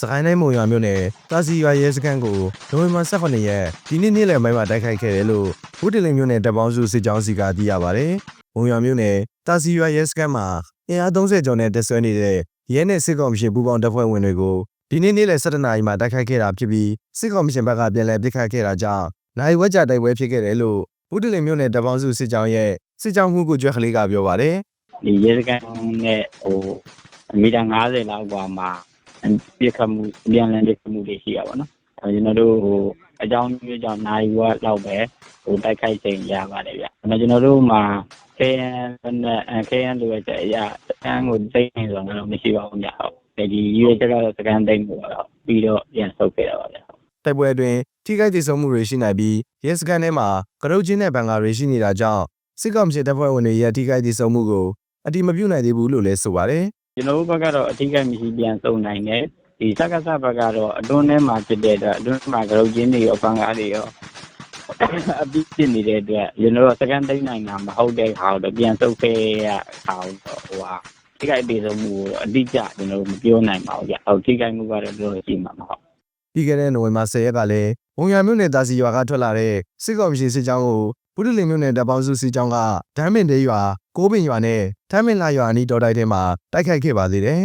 စကိုင်းတိုင်းမုံရွာမြို့နယ်တာစီရွာရဲစခန်းကိုနိုဝင်ဘာ18ရက်ဒီနေ့နေ့လယ်ပိုင်းမှာတိုက်ခိုက်ခဲ့တယ်လို့ဦးတင်လင်းမြို့နယ်တပ်ပေါင်းစုစစ်ကြောင်းစီကသိရပါတယ်။မုံရွာမြို့နယ်တာစီရွာရဲစခန်းမှာအင်အား30ကျော်နဲ့တက်ဆွဲနေတဲ့ရဲနဲ့စစ်ကောင်ရှင်ပူးပေါင်းတပ်ဖွဲ့ဝင်တွေကိုဒီနေ့နေ့လယ်7နာရီမှာတိုက်ခိုက်ခဲ့တာဖြစ်ပြီးစစ်ကောင်ရှင်ဘက်ကပြန်လည်ပစ်ခတ်ခဲ့တာကြောင့်နိုင်ဝက်ကြတိုက်ပွဲဖြစ်ခဲ့တယ်လို့ဦးတင်လင်းမြို့နယ်တပ်ပေါင်းစုစစ်ကြောင်းရဲ့စစ်ကြောင်းမှုကိုကြွက်ကလေးကပြောပါတယ်။ဒီရဲစခန်းနဲ့ဟိုအမီတာ90လောက်ပေါ်မှာ ပြစ်ခတ်မှုပြန်လည်ပြစ်ခတ်မှုတွေရှိရပါတော့။အဲကျွန်တော်တို့ဟိုအကြောင်းမျိုးကြောင့်နိုင်ဝက်လောက်ပဲဟိုတိုက်ခိုက်ချိန်ရပါတယ်ဗျ။အဲကျွန်တော်တို့မှာ KN နဲ့ KN လိုရဲ့အရာစကန်ကိုသိနေဆိုတော့မရှိပါဘူးညဟုတ်။ဒီရွေးချက်ကတော့စကန်သိမ်းကိုတော့ပြီးတော့ပြန်ဆုတ်ခဲ့တာပါဗျ။တိုက်ပွဲအတွင်းထိခိုက်ဒေဆုံးမှုတွေရှိနိုင်ပြီးရဲစခန်းထဲမှာကရုတ်ချင်းနဲ့ဘန်ကာတွေရှိနေတာကြောင့်စစ်ကောင်စီတပ်ဖွဲ့ဝင်တွေရဲ့ထိခိုက်ဒေဆုံးမှုကိုအတိမပြုနိုင်သေးဘူးလို့လည်းဆိုပါတယ် ကျွန်တော်တို့ဘက်ကတော့အထူးကမရှိပြန်စုံနိုင်တယ်ဒီစက္ကစဘက်ကတော့အတွင်းထဲမှာဖြစ်တဲ့အတွက်အတွင်းမှာကရုတ်ချင်းတွေရောပန်းကားတွေရောအပြီးဖြစ်နေတဲ့အတွက်ကျွန်တော်တို့စကန်သိမ်းနိုင်တာမဟုတ်တဲ့ခါတော့ပြန်ဆုတ်ခဲ့ရခါတော့ဟိုဟာထိခိုက်ဒေဆုံးမှုကိုအတိအကျကျွန်တော်တို့မပြောနိုင်ပါဘူးဗျဟုတ်ထိခိုက်မှုကတော့ပြောလို့ရှိမှာမဟုတ်။ပြီးခဲ့တဲ့နိုဝင်ဘာ10ရက်ကလည်းဘုံရမြို့နယ်တာစီရွာကထွက်လာတဲ့စစ်ကောင်စီစစ်ကြောင်းကိုဘုဒ္ဓလင်မြို့နယ်တပ်ပေါင်းစုစစ်ကြောင်းကဒမ်းမင်တဲရွာ ကိုးပင်ရွာနဲ့ထမ်းမင်လာရွာအနီးတော်တိုက်ထဲမှာတိုက်ခိုက်ခဲ့ပါသေးတယ်